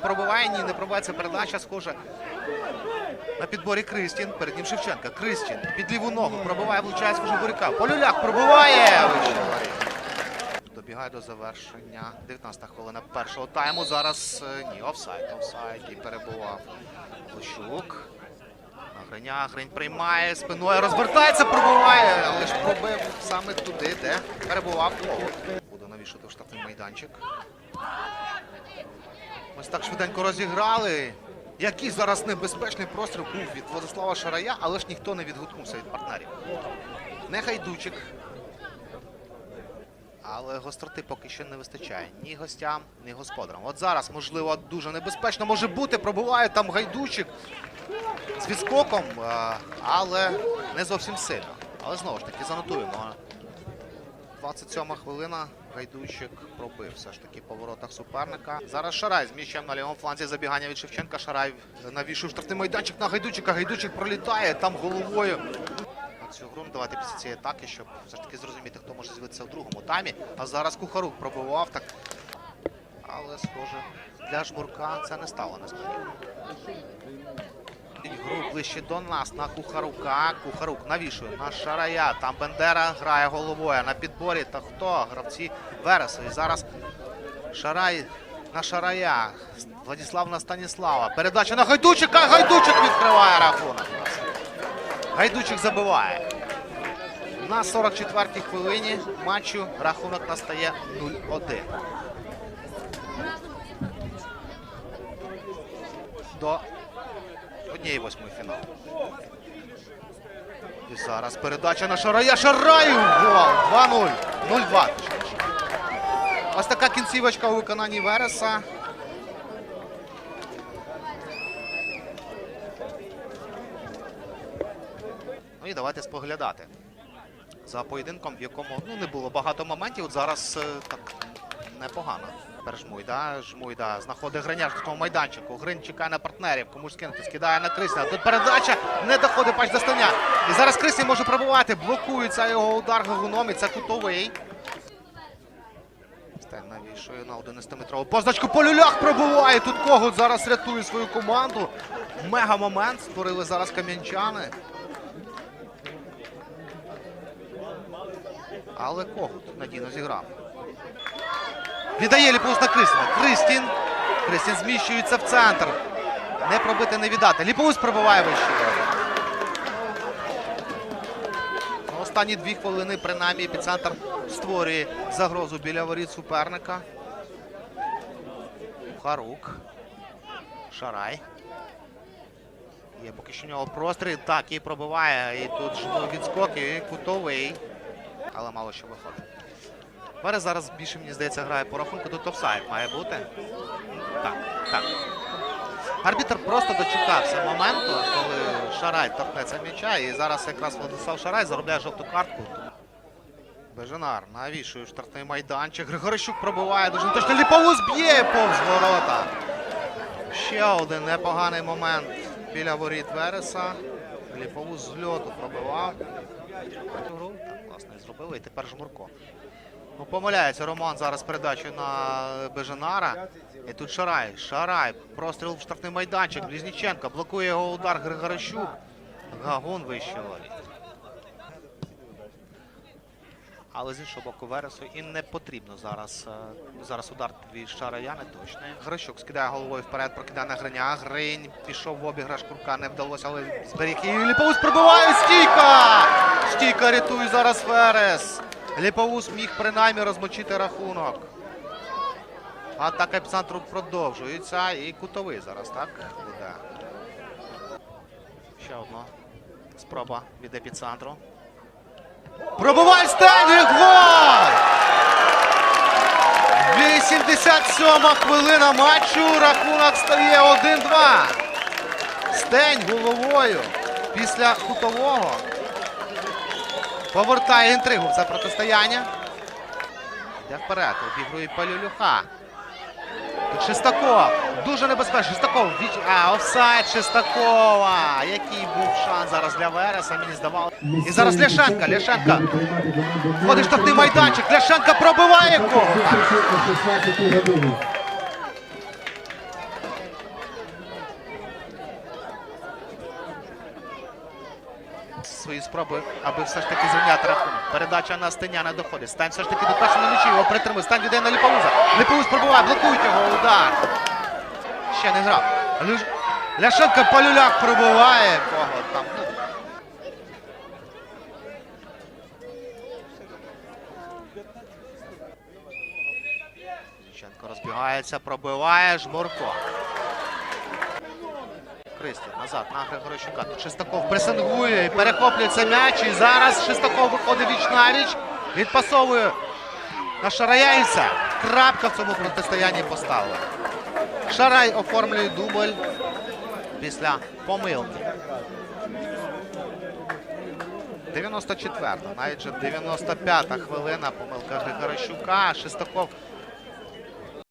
пробиває, ні, не пробиває. Передача схожа. На підборі Кристін. Перед ним Шевченка. Кристін під ліву ногу пробиває, влучає схоже Буряка. Полюляк пробиває. Добігає до завершення. 19 хвилина першого тайму. Зараз е, ні, офсайд, офсайд і перебував Лущук. Гриня, Гринь приймає спиною, розвертається, пробиває, але ж пробив саме туди, де перебував Буде навішати в штрафний майданчик. Ось так швиденько розіграли. Який зараз небезпечний простріл був від Владислава Шарая, але ж ніхто не відгукнувся від партнерів. Не хайдучик. Але гостроти поки що не вистачає ні гостям, ні господарам. От зараз, можливо, дуже небезпечно може бути. Пробуває там гайдучик з відскоком, е, але не зовсім сильно. Але знову ж таки занотуємо. 27 хвилина. Гайдучик пробив все ж таки по воротах суперника. Зараз Шарай з м'ячем на лівому фланзі забігання від Шевченка. Шарай навішує штрафний майданчик на Гайдучика. Гайдучик пролітає там головою. Цю гру давайте після цієї атаки, щоб все ж таки зрозуміти, хто може з'явитися в другому таймі. А зараз Кухарук пробивав так. Але, схоже, для жмурка це не стало несподівано. Ближче до нас на Кухарука. Кухарук навішує на Шарая. Там Бендера грає головою на підборі. Та хто? Гравці Вересу. І зараз Шарай на Шарая. Владислав на Станіслава. Передача на Гайдучика. Гайдучик відкриває рахунок. Гайдучик забиває. На 44-й хвилині матчу рахунок настає 0-1. До однієї восьмої фіналу. І зараз передача на Шарая. Шараю! Гол! 2-0. 0-2. Ось така кінцівочка у виконанні Вереса. Ну і давайте споглядати за поєдинком, в якому ну, не було багато моментів. От зараз е, так непогано. Тепер Жмуйда, Жмуйда знаходить Гриняш в тому майданчику. Грин чекає на партнерів, комусь кинути, скидає на Крисня. Тут передача не доходить пач до Станя. І зараз Крисня може пробувати. Блокується його удар гагуном, і це кутовий. Стен навішує на 11-метрову позначку. Полюлях пробуває. Тут Когут зараз рятує свою команду. Мега момент створили зараз кам'янчани. Але Когут надійно зіграв. Віддає Ліповус на Кристіна. Кристін. Кристін зміщується в центр. Не пробити, не віддати. Ліповус пробиває вище. Ну, Останні дві хвилини, принаймні, епіцентр створює загрозу біля воріт суперника. Харук. Шарай. Є поки що у нього простріл. Так, і пробиває. І тут відскок, і кутовий. Але мало що виходить. Верес зараз більше, мені здається, грає по рахунку. Тут офсайд має бути. Так, так. Арбітр просто дочекався моменту, коли Шарай торкнеться м'яча. І зараз якраз Владислав Шарай заробляє жовту картку. Бежанар навішує штрафний майданчик. Григорищук пробиває дуже точно. Ліповус б'є повз ворота. Ще один непоганий момент біля воріт Вереса. Ліповус з льоту пробивав. Так, власне, зробили. І тепер Жмурко. Ну, помиляється Роман зараз передачу на Бежанара. І тут Шарай. Шарай. Простріл в штрафний майданчик. Близніченко. Блокує його удар Григорищук. Гагун вище воріт. Але з іншого боку Вересу і не потрібно зараз. е, Зараз удар від Шарая не точний. Грищук скидає головою вперед, прокидає на Гриня. Гринь пішов в обіграш курка, не вдалося, але зберіг її. Ліповус пробиває стійка! Стійка рятує зараз Верес. Ліповус міг принаймні розмочити рахунок. Атака епіцентру продовжується. І кутовий зараз, так? Буде. Ще одна спроба від епіцентру. Пробиває Стенлі гол! 87 хвилина матчу. Рахунок стає 1-2. Стень головою після кутового. Повертає інтригу в це протистояння. Йде вперед. Обігрує Палюлюха. Тут Шестаков. Дуже небезпечно. Шестаков. Віч... А, офсайд Шестакова. Який був шанс зараз для Вереса, мені здавалося. І зараз Ляшенка. Ляшенка. Входить в штрафний майданчик. Ляшенка пробиває кого. Свої спроби, аби все ж таки зрівняти рахунок. Передача на Стеня не доходить. Стань все ж таки до першого на м'ячі, його притримує. Стань віддає на Ліповуза. Ліповуз пробиває, блокують його, удар. Ще не грав. Люш... Ляшенко Полюляк пробиває. Кого там? Ну, розбігається, пробиває Жмурко. Кристин назад на Григорищука. Шестаков пресингує і перехоплює м'яч. І зараз Шестаков виходить віч на віч. Відпасовує на Шараяйця. Крапка в цьому протистоянні поставили. Шарай оформлює дубль після помилки. 94-та, навіть же 95-та хвилина помилка Григорищука. Шестаков